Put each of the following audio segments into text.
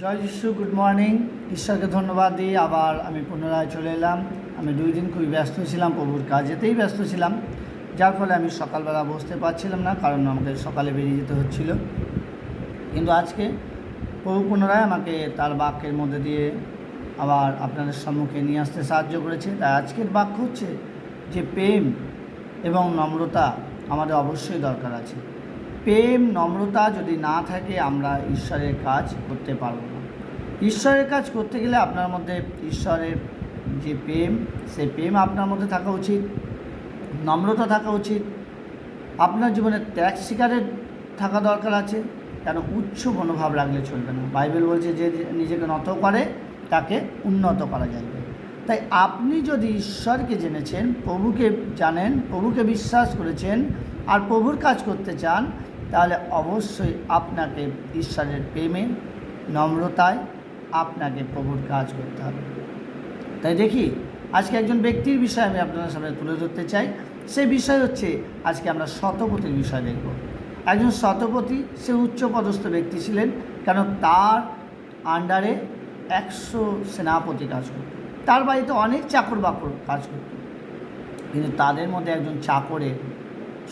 জয় যিশু good morning ঈশ্বরকে ধন্যবাদ দিয়ে আবার আমি পুনরায় চলে এলাম। আমি দুই দিন খুবই ব্যস্ত ছিলাম, প্রভুর কাজেতেই ব্যস্ত ছিলাম। যার ফলে আমি সকালবেলা বসতে পারছিলাম না, কারণ আমাকে সকালে বেরিয়ে যেতে হচ্ছিল। কিন্তু আজকে প্রভু পুনরায় আমাকে তার বাক্যের মধ্যে দিয়ে আবার আপনাদের সম্মুখে নিয়ে আসতে সাহায্য করেছে। তাই আজকের বাক্য হচ্ছে যে প্রেম এবং নম্রতা আমাদের অবশ্যই দরকার আছে। প্রেম, নম্রতা যদি না থাকে, আমরা ঈশ্বরের কাজ করতে পারব না। ঈশ্বরের কাজ করতে গেলে আপনার মধ্যে ঈশ্বরের যে প্রেম সেই প্রেম আপনার মধ্যে থাকা উচিত, নম্রতা থাকা উচিত। আপনার জীবনে ত্যাগ শিকারের থাকা দরকার আছে, কেন উচ্চ মনোভাব রাখলে চলবে না। বাইবেল বলছে, যে নিজেকে নত করে, তাকে উন্নত করা যাবে। তাই আপনি যদি ঈশ্বরকে জেনেছেন, প্রভুকে জানেন, প্রভুকে বিশ্বাস করেছেন, আর প্রভুর কাজ করতে চান তাহলে অবশ্যই আপনাকে ঈশ্বরের প্রেমে, নম্রতায় আপনাকে প্রভুর কাজ করতে হবে। তাই দেখি, আজকে একজন ব্যক্তির বিষয় আমি আপনাদের সামনে তুলে ধরতে চাই। সে বিষয় হচ্ছে, আজকে আমরা শতপতির বিষয় দেখব। একজন শতপতি সে উচ্চপদস্থ ব্যক্তি ছিলেন, কেন তার আন্ডারে একশো সেনাপতি কাজ করত। তার বাড়িতে অনেক চাকর বাকর কাজ করত। কিন্তু তাদের মধ্যে একজন চাকরের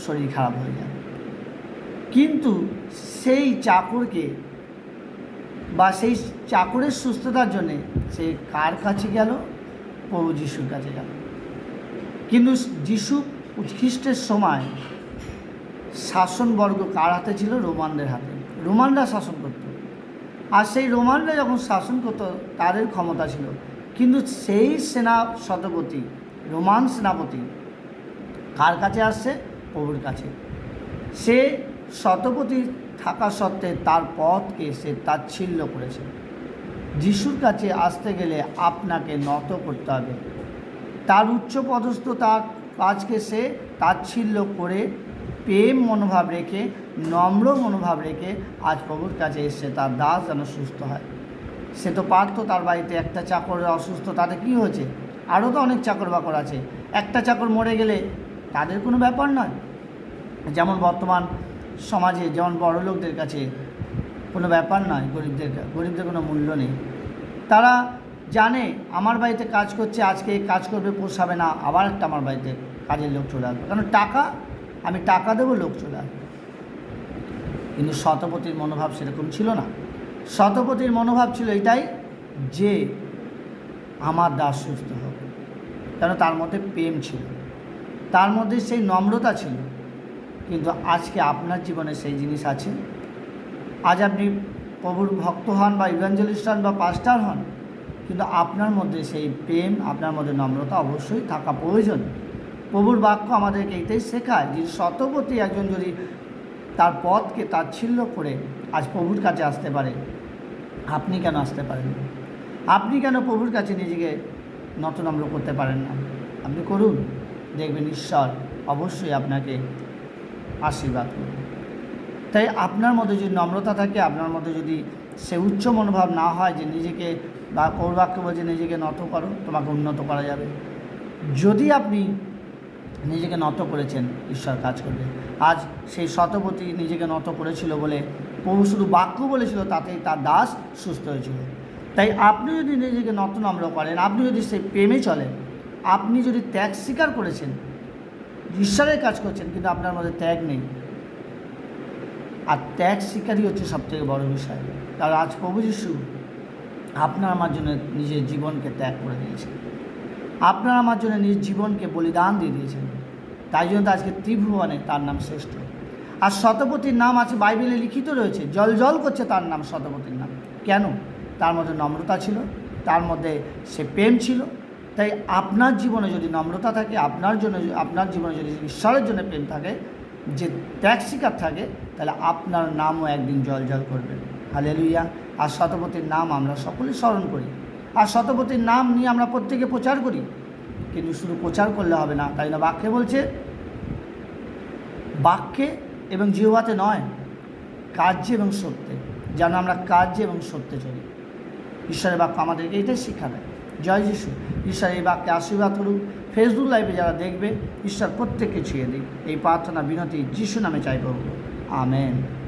শরীর খারাপ হয়ে যায়। কিন্তু সেই চাকরকে বা সেই চাকরের সুস্থতার জন্যে সে কার কাছে গেল? প্রভু যিশুর কাছে গেল। কিন্তু যিশু খ্রিস্টের সময় শাসনবর্গ কার হাতে ছিল? রোমানদের হাতে। রোমানরা শাসন করত। আর সেই রোমানরা যখন শাসন করতো, তাদের ক্ষমতা ছিল। কিন্তু সেই সেনা শতপতি রোমান সেনাপতি কার কাছে আসছে? প্রভুর কাছে। সে শতপতি থাকা সত্ত্বে তার পথকে সে তাচ্ছিল্য করেছে। যিশুর কাছে আসতে গেলে আপনাকে নত করতে হবে। তার উচ্চ পদস্থ তার কাজকে সে তাচ্ছিল্য করে প্রেম মনোভাব রেখে, নম্র মনোভাব রেখে আজ প্রভুর কাছে এসে তার দাস যেন সুস্থ হয়। সে তো পারতো তার বাড়িতে একটা চাকর অসুস্থ, তাতে কী হয়েছে? আরও তো অনেক চাকর বাকর আছে। একটা চাকর মরে গেলে তাদের কোনো ব্যাপার নয়। যেমন বর্তমান সমাজে, যেমন বড় লোকদের কাছে কোনো ব্যাপার নয়, গরিবদের গরিবদের কোনো মূল্য নেই। তারা জানে, আমার বাড়িতে কাজ করছে, আজকে কাজ করবে, পোষাবে না, আবার একটা আমার বাড়িতে কাজের লোক চলে আসবে। কারণ টাকা, আমি টাকা দেবো, লোক চলে আসবে। কিন্তু শতপতির মনোভাব সেরকম ছিল না। শতপতির মনোভাব ছিল এটাই যে, আমার দাস সুস্থ হবে কেন? তার মধ্যে প্রেম ছিল। তার মধ্যে সেই নম্রতা ছিল। কিন্তু আজকে আপনার জীবনে সেই জিনিস আছে। আজ আপনি প্রভুর ভক্ত হন বা ইভাঞ্জলিস্ট হন বা পাস্টার হন, কিন্তু আপনার মধ্যে সেই প্রেম, আপনার মধ্যে নম্রতা অবশ্যই থাকা প্রয়োজন। প্রভুর বাক্য আমাদেরকে এইটাই শেখায় যে শতপতি একজন যদি তার পথকে তাচ্ছিল্য করে আজ প্রভুর কাছে আসতে পারে, আপনি কেন আসতে পারেন আপনি কেন প্রভুর কাছে নিজেকে নতনম্র করতে পারেন না? আপনি করুন, দেখবেন ঈশ্বর অবশ্যই আপনাকে আশীর্বাদ। করবে তাই আপনার মধ্যে যদি নম্রতা থাকে, আপনার মধ্যে যদি সে উচ্চ মনোভাব না হয় যে নিজেকে বা পৌরবাক্য বলছে নিজেকে নত করো, তোমাকে উন্নত করা যাবে। যদি আপনি নিজেকে নত করেছেন, ঈশ্বর কাজ করবে। আজ সেই শতপতি নিজেকে নত করেছিল বলে প্রভু শুধু বাক্য বলেছিল, তাতেই তার দাস সুস্থ হয়েছিল। তাই আপনি যদি নিজেকে নত নম্র করেন, আপনি যদি সেই প্রেমে চলেন, আপনি যদি ত্যাগ স্বীকার করেছেন ঈশ্বরের কাজ করছেন, কিন্তু আপনার মধ্যে ত্যাগ নেই। আর ত্যাগ শিকারই হচ্ছে সবথেকে বড় বিষয়। কারণ আজ প্রভু যিশু আপনার আমার জন্য নিজের জীবনকে ত্যাগ করে দিয়েছেন। আপনার আমার জন্য নিজ জীবনকে বলিদান দিয়ে দিয়েছেন। তাই জন্য আজকে ত্রিভুবনে তার নাম শ্রেষ্ঠ। আর শতপতির নাম আছে বাইবেলে লিখিত রয়েছে, জল জল করছে তার নাম শতপতির নাম। কেন? তার মধ্যে নম্রতা ছিল, তার মধ্যে সে প্রেম ছিল তাই আপনার জীবনে যদি নম্রতা থাকে, আপনার জন্য আপনার জীবনে যদি ঈশ্বরের জন্য প্রেম থাকে, যে ত্যাগ শিকার থাকে, তাহলে আপনার নামও একদিন জল জল করবে। হালেলুইয়া আর শতপতির নাম আমরা সকলে স্মরণ করি। আর শতপতির নাম নিয়ে আমরা প্রত্যেকে প্রচার করি। কিন্তু শুধু প্রচার করলে হবে না, তাই না? বাক্যে বলছে, বাক্যে এবং জিহ্বাতে নয়, কার্যে এবং সত্যে। যেন আমরা কার্যে এবং সত্যে চলি। ঈশ্বরের বাক্য আমাদেরকে এটাই শিক্ষা দেয়। জয় যিশু। ঈশ্বর এই বাক্যে আশীর্বাদ করুন। ফেসবুক লাইভে যারা দেখবে, ঈশ্বর প্রত্যেককে ছুঁয়ে দিক। এই প্রার্থনা, বিনতি, যিশু নামে চাই আমেন।